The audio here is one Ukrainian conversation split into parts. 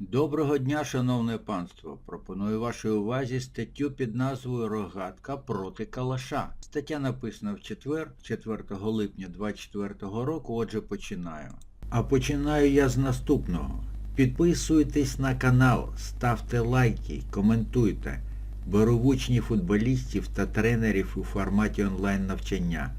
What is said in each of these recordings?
Доброго дня, шановне панство! Пропоную вашій увазі статтю під назвою Рогатка проти Калаша. Стаття написана в четвер, 4 липня 2024 року, отже починаю. А починаю я з наступного. Підписуйтесь на канал, ставте лайки, коментуйте. Беру в учні футболістів та тренерів у форматі онлайн навчання.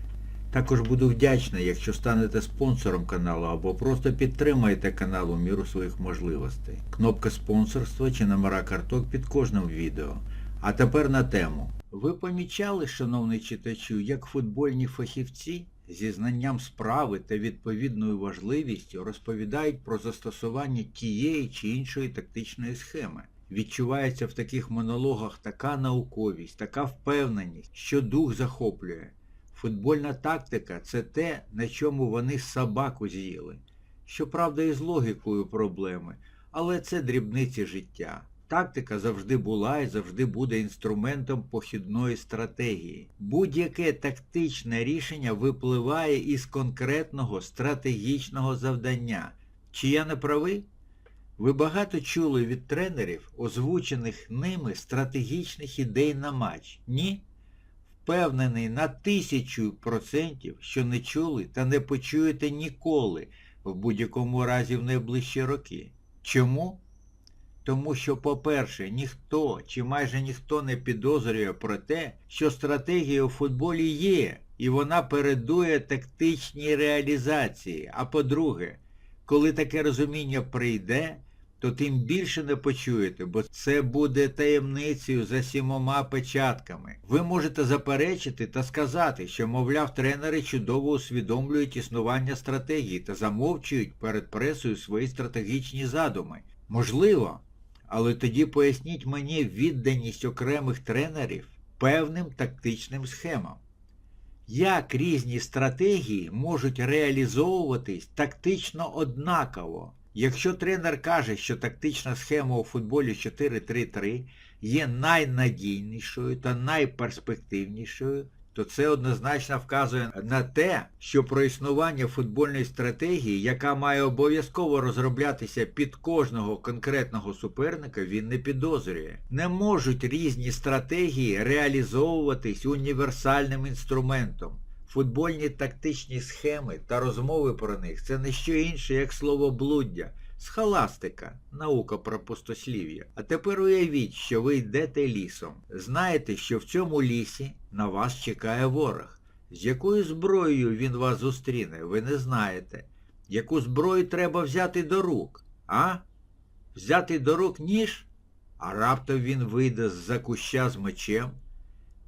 Також буду вдячний, якщо станете спонсором каналу або просто підтримаєте канал у міру своїх можливостей. Кнопка спонсорства чи номера карток під кожним відео. А тепер на тему. Ви помічали, шановний читачу, як футбольні фахівці зі знанням справи та відповідною важливістю розповідають про застосування тієї чи іншої тактичної схеми. Відчувається в таких монологах така науковість, така впевненість, що дух захоплює. Футбольна тактика це те, на чому вони собаку з'їли. Щоправда, і з логікою проблеми, але це дрібниці життя. Тактика завжди була і завжди буде інструментом похідної стратегії. Будь-яке тактичне рішення випливає із конкретного стратегічного завдання. Чи я не правий? Ви багато чули від тренерів, озвучених ними стратегічних ідей на матч? Ні? Впевнений на тисячу процентів, що не чули та не почуєте ніколи, в будь-якому разі в найближчі роки. Чому? Тому що, по-перше, ніхто чи майже ніхто не підозрює про те, що стратегія у футболі є, і вона передує тактичній реалізації. А по-друге, коли таке розуміння прийде, то тим більше не почуєте, бо це буде таємницею за сімома печатками. Ви можете заперечити та сказати, що, мовляв, тренери чудово усвідомлюють існування стратегії та замовчують перед пресою свої стратегічні задуми. Можливо, але тоді поясніть мені відданість окремих тренерів певним тактичним схемам. Як різні стратегії можуть реалізовуватись тактично однаково? Якщо тренер каже, що тактична схема у футболі 4-3-3 є найнадійнішою та найперспективнішою, то це однозначно вказує на те, що про існування футбольної стратегії, яка має обов'язково розроблятися під кожного конкретного суперника, він не підозрює. Не можуть різні стратегії реалізовуватись універсальним інструментом. Футбольні тактичні схеми та розмови про них це не що інше, як словоблуддя, схоластика, наука про пустослів'я. А тепер уявіть, що ви йдете лісом. Знаєте, що в цьому лісі на вас чекає ворог. З якою зброєю він вас зустріне, ви не знаєте. Яку зброю треба взяти до рук? А? Взяти до рук ніж? А раптом він вийде з-за куща з мечем?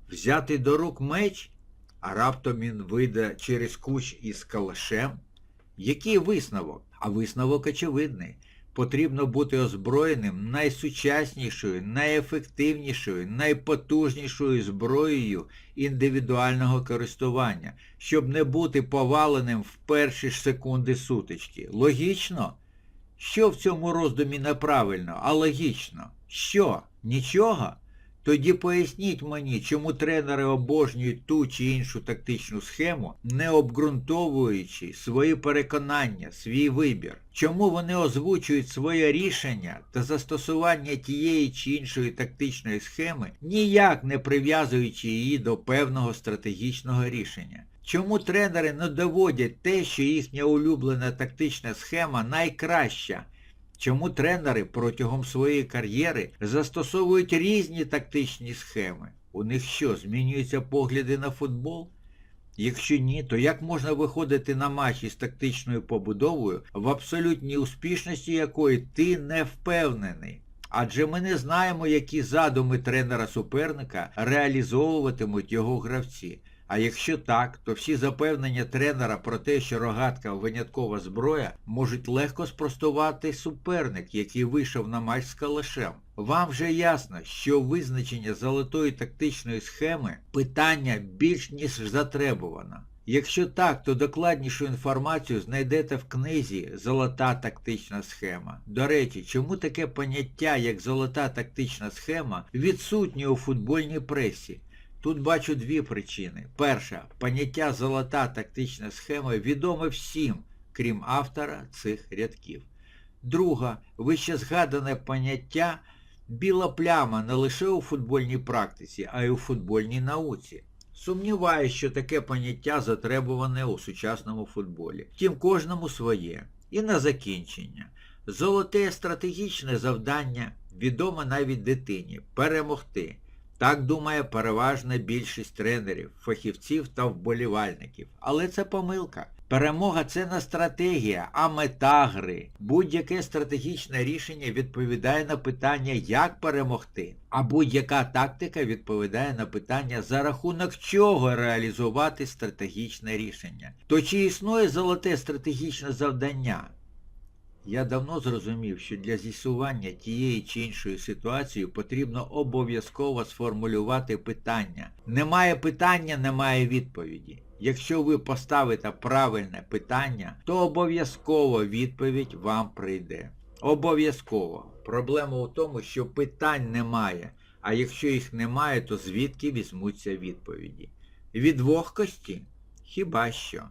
Взяти до рук меч? А раптом він вийде через кущ із калашем? Який висновок? А висновок очевидний. Потрібно бути озброєним найсучаснішою, найефективнішою, найпотужнішою зброєю індивідуального користування, щоб не бути поваленим в перші ж секунди сутички. Логічно? Що в цьому роздумі неправильно, а логічно? Що? Нічого? Тоді поясніть мені, чому тренери обожнюють ту чи іншу тактичну схему, не обґрунтовуючи свої переконання, свій вибір. Чому вони озвучують своє рішення та застосування тієї чи іншої тактичної схеми, ніяк не прив'язуючи її до певного стратегічного рішення? Чому тренери не доводять те, що їхня улюблена тактична схема найкраща? Чому тренери протягом своєї кар'єри застосовують різні тактичні схеми? У них що, змінюються погляди на футбол? Якщо ні, то як можна виходити на матч із тактичною побудовою, в абсолютній успішності якої ти не впевнений? Адже ми не знаємо, які задуми тренера суперника реалізовуватимуть його гравці. А якщо так, то всі запевнення тренера про те, що рогатка виняткова зброя, можуть легко спростувати суперник, який вийшов на матч з калашем. Вам вже ясно, що визначення золотої тактичної схеми питання більш ніж затребувано. Якщо так, то докладнішу інформацію знайдете в книзі Золота тактична схема. До речі, чому таке поняття, як золота тактична схема, відсутнє у футбольній пресі? Тут бачу дві причини. Перша, поняття золота тактична схема відоме всім, крім автора цих рядків. Друга, вище згадане поняття біла пляма не лише у футбольній практиці, а й у футбольній науці. Сумніваюсь, що таке поняття затребуване у сучасному футболі. Втім, кожному своє. І на закінчення. Золоте стратегічне завдання відоме навіть дитині перемогти. Так думає переважна більшість тренерів, фахівців та вболівальників. Але це помилка. Перемога це не стратегія, а мета гри. Будь-яке стратегічне рішення відповідає на питання, як перемогти. А будь-яка тактика відповідає на питання, за рахунок чого реалізувати стратегічне рішення. То чи існує золоте стратегічне завдання? Я давно зрозумів, що для з'ясування тієї чи іншої ситуації потрібно обов'язково сформулювати питання. Немає питання, немає відповіді. Якщо ви поставите правильне питання, то обов'язково відповідь вам прийде. Обов'язково. Проблема у тому, що питань немає, а якщо їх немає, то звідки візьмуться відповіді? Від вогкості? Хіба що.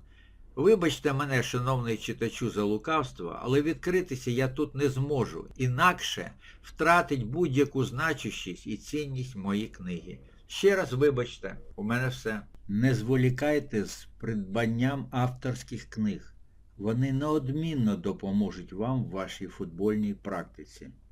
Вибачте мене, шановний читачу, за лукавство, але відкритися я тут не зможу, інакше втратить будь-яку значущість і цінність мої книги. Ще раз вибачте, у мене все. Не зволікайте з придбанням авторських книг. Вони неодмінно допоможуть вам в вашій футбольній практиці.